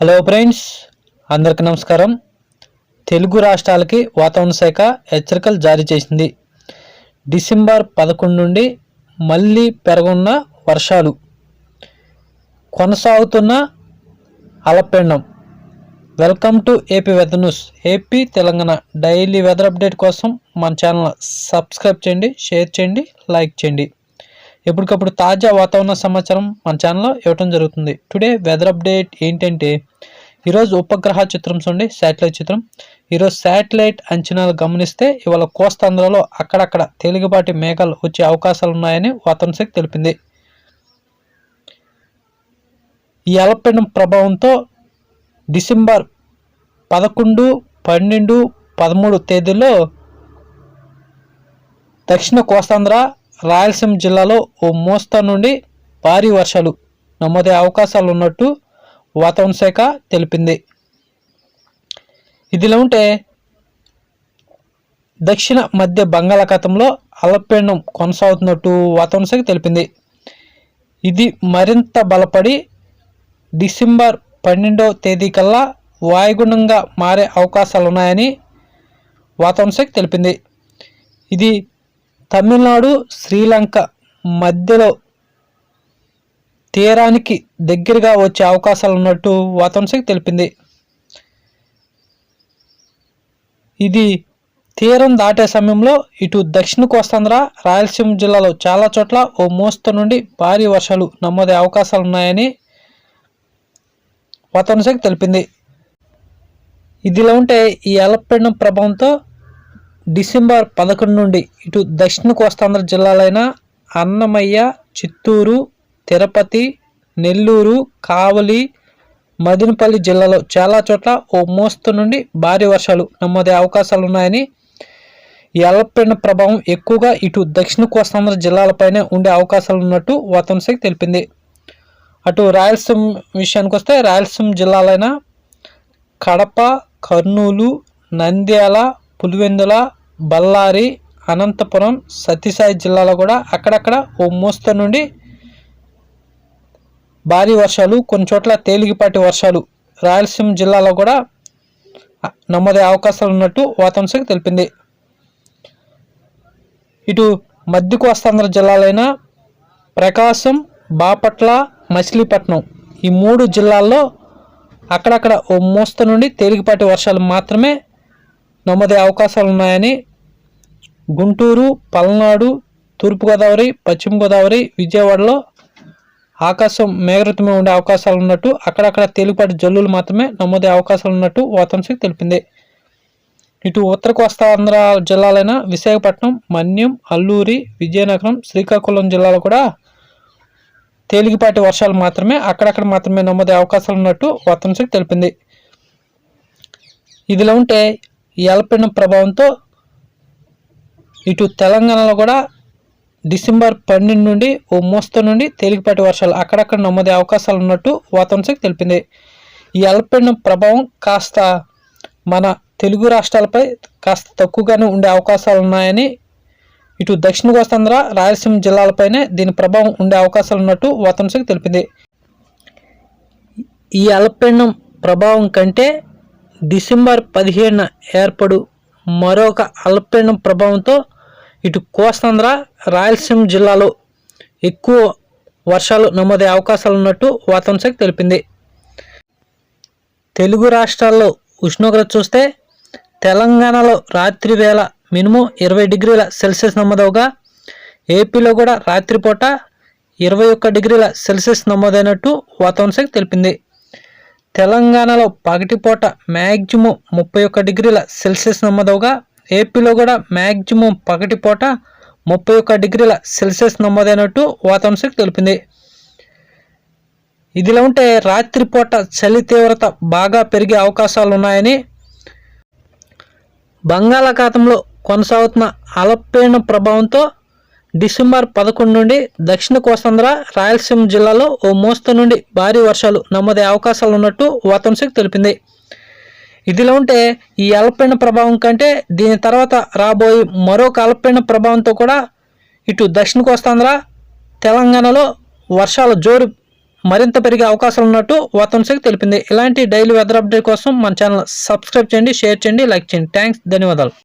Hello friends అందరికీ నమస్కారం. తెలుగు రాష్ట్రాలకి వాతావరణ శాఖ హెచ్చరికలు జారీ చేసింది. డిసెంబర్ పదకొండు నుండి మళ్ళీ పెరగనున్న వర్షాలు. కొనసాగుతున్న అలపెండం. Welcome to AP weather news. AP Telangana daily weather update కోసం మన ఛానల్ సబ్స్క్రైబ్ చేయండి షేర్ చేయండి లైక్ చేయండి. ఎప్పటికప్పుడు తాజా వాతావరణ సమాచారం మన ఛానల్లో ఇవ్వటం జరుగుతుంది. టుడే వెదర్ అప్డేట్ ఏంటంటే ఈరోజు ఉపగ్రహ చిత్రం చూడండి శాటిలైట్ చిత్రం. ఈరోజు శాటిలైట్ అంచనాలు గమనిస్తే ఇవాళ కోస్తాంధ్రలో అక్కడక్కడ తేలికపాటి మేఘాలు వచ్చే అవకాశాలు ఉన్నాయని వాతావరణ శాఖ తెలిపింది. ఈ అల్పపీడనం ప్రభావంతో డిసెంబర్ పదకొండు పన్నెండు పదమూడు తేదీల్లో దక్షిణ కోస్తాంధ్ర రాయలసీమ జిల్లాలో ఓ మోస్తా నుండి భారీ వర్షాలు నమోదే అవకాశాలు ఉన్నట్టు వాతావరణ శాఖ తెలిపింది. ఇదిలా ఉంటే దక్షిణ మధ్య బంగాళాఖాతంలో అల్పపీడనం కొనసాగుతున్నట్టు వాతావరణ శాఖ తెలిపింది. ఇది మరింత బలపడి డిసెంబర్ పన్నెండవ తేదీ కల్లా వాయుగుణంగా మారే అవకాశాలు ఉన్నాయని వాతావరణ శాఖ తెలిపింది. ఇది తమిళనాడు శ్రీలంక మధ్యలో తీరానికి దగ్గరగా వచ్చే అవకాశాలు ఉన్నట్టు వాతావరణ శాఖ తెలిపింది. ఇది తీరం దాటే సమయంలో ఇటు దక్షిణ కోస్తాంధ్ర రాయలసీమ జిల్లాలో చాలా చోట్ల ఓ మోస్త నుండి భారీ వర్షాలు నమోదే అవకాశాలు ఉన్నాయని వాతావరణ శాఖ తెలిపింది. ఇదిలా ఉంటే ఈ అల్పపీడనం ప్రభావంతో డిసెంబర్ పదకొండు నుండి ఇటు దక్షిణ కోస్తాంధ్ర జిల్లాలైన అన్నమయ్య చిత్తూరు తిరుపతి నెల్లూరు కావలి మదినపల్లి జిల్లాలో చాలా చోట్ల ఓ మోస్తరు నుండి భారీ వర్షాలు నమోదే అవకాశాలు ఉన్నాయని ఈ అల్పపీడన ప్రభావం ఎక్కువగా ఇటు దక్షిణ కోస్తాంధ్ర జిల్లాలపైనే ఉండే అవకాశాలు ఉన్నట్టు వాతావరణ శాఖ తెలిపింది. అటు రాయలసీమ విషయానికి వస్తే రాయలసీమ జిల్లాలైన కడప కర్నూలు నంద్యాల పులివెందుల బళ్ళారి అనంతపురం సత్యసాయి జిల్లాలో కూడా అక్కడక్కడ ఓ మోస్తరు నుండి భారీ వర్షాలు కొన్ని చోట్ల తేలికపాటి వర్షాలు. రాయలసీమ జిల్లాలో కూడా నమోదే అవకాశాలు ఉన్నట్టు వాతావరణ శాఖ తెలిపింది. ఇటు మధ్య కోస్తాంధ్ర జిల్లాలైన ప్రకాశం బాపట్ల మచిలీపట్నం ఈ మూడు జిల్లాల్లో అక్కడక్కడ ఓ మోస్త నుండి తేలికపాటి వర్షాలు మాత్రమే నమోదే అవకాశాలు ఉన్నాయని గుంటూరు పల్నాడు తూర్పుగోదావరి పశ్చిమ గోదావరి విజయవాడలో ఆకాశం మేఘృతమే ఉండే అవకాశాలు ఉన్నట్టు అక్కడక్కడ తేలికపాటి జల్లులు మాత్రమే నమోదే అవకాశాలు ఉన్నట్టు వాతావరణ తెలిపింది. ఇటు ఉత్తర కోస్తాంధ్ర జిల్లాలైన విశాఖపట్నం మన్యం అల్లూరి విజయనగరం శ్రీకాకుళం జిల్లాలో కూడా తేలికపాటి వర్షాలు మాత్రమే అక్కడక్కడ మాత్రమే నమోదే అవకాశాలు ఉన్నట్టు వాతావరణ తెలిపింది. ఇదిలా ఉంటే ఎలపిన ప్రభావంతో ఇటు తెలంగాణలో కూడా డిసెంబర్ పన్నెండు నుండి ఓ మోస్త నుండి తేలికపాటి వర్షాలు అక్కడక్కడ నమోదే అవకాశాలు ఉన్నట్టు వాతావరణ శాఖ తెలిపింది. ఈ అల్పపీడనం ప్రభావం కాస్త మన తెలుగు రాష్ట్రాలపై కాస్త తక్కువగానే ఉండే అవకాశాలు ఉన్నాయని ఇటు దక్షిణ కోస్తాంధ్ర రాయలసీమ జిల్లాలపైనే దీని ప్రభావం ఉండే అవకాశాలు ఉన్నట్టు వాతావరణ శాఖ తెలిపింది. ఈ అల్పపీడనం ప్రభావం కంటే డిసెంబర్ పదిహేడున ఏర్పడు మరొక అల్పీడనం ప్రభావంతో ఇటు కోస్తాంధ్ర రాయలసీమ జిల్లాలో ఎక్కువ వర్షాలు నమోదే అవకాశాలు ఉన్నట్టు వాతావరణ శాఖ తెలిపింది. తెలుగు రాష్ట్రాల్లో ఉష్ణోగ్రత చూస్తే తెలంగాణలో రాత్రి వేళ మినిమం ఇరవై డిగ్రీల సెల్సియస్ నమోదవగా ఏపీలో కూడా రాత్రిపూట ఇరవై ఒక్క డిగ్రీల సెల్సియస్ నమోదైనట్టు వాతావరణ శాఖ తెలిపింది. తెలంగాణలో పగటిపూట మ్యాక్సిమం ముప్పై ఒక్క డిగ్రీల సెల్సియస్ నమోదవగా ఏపీలో కూడా మ్యాక్సిమం పగటిపూట ముప్పై ఒక్క డిగ్రీల సెల్సియస్ నమోదైనట్టు వాతావరణ శాఖ తెలిపింది. ఇదిలా ఉంటే రాత్రిపూట చలి తీవ్రత బాగా పెరిగే అవకాశాలు ఉన్నాయని బంగాళాఖాతంలో కొనసాగుతున్న అలపీడన ప్రభావంతో డిసెంబర్ పదకొండు నుండి దక్షిణ కోస్తాంధ్ర రాయలసీమ జిల్లాలో ఓ మోస్తరు నుండి భారీ వర్షాలు నమోదే అవకాశాలు ఉన్నట్టు వాతావరణ శాఖ తెలిపింది. ఇదిలా ఉంటే ఈ అల్పపీడన ప్రభావం కంటే దీని తర్వాత రాబోయే మరొక అల్పపీడన ప్రభావంతో కూడా ఇటు దక్షిణ కోస్తాంధ్ర తెలంగాణలో వర్షాల జోరు మరింత పెరిగే అవకాశాలు ఉన్నట్టు వాతావరణ శాఖ తెలిపింది. ఇలాంటి డైలీ వెదర్ అప్డేట్ కోసం మన ఛానల్ సబ్స్క్రైబ్ చేయండి షేర్ చేయండి లైక్ చేయండి. థ్యాంక్స్ ధన్యవాదాలు.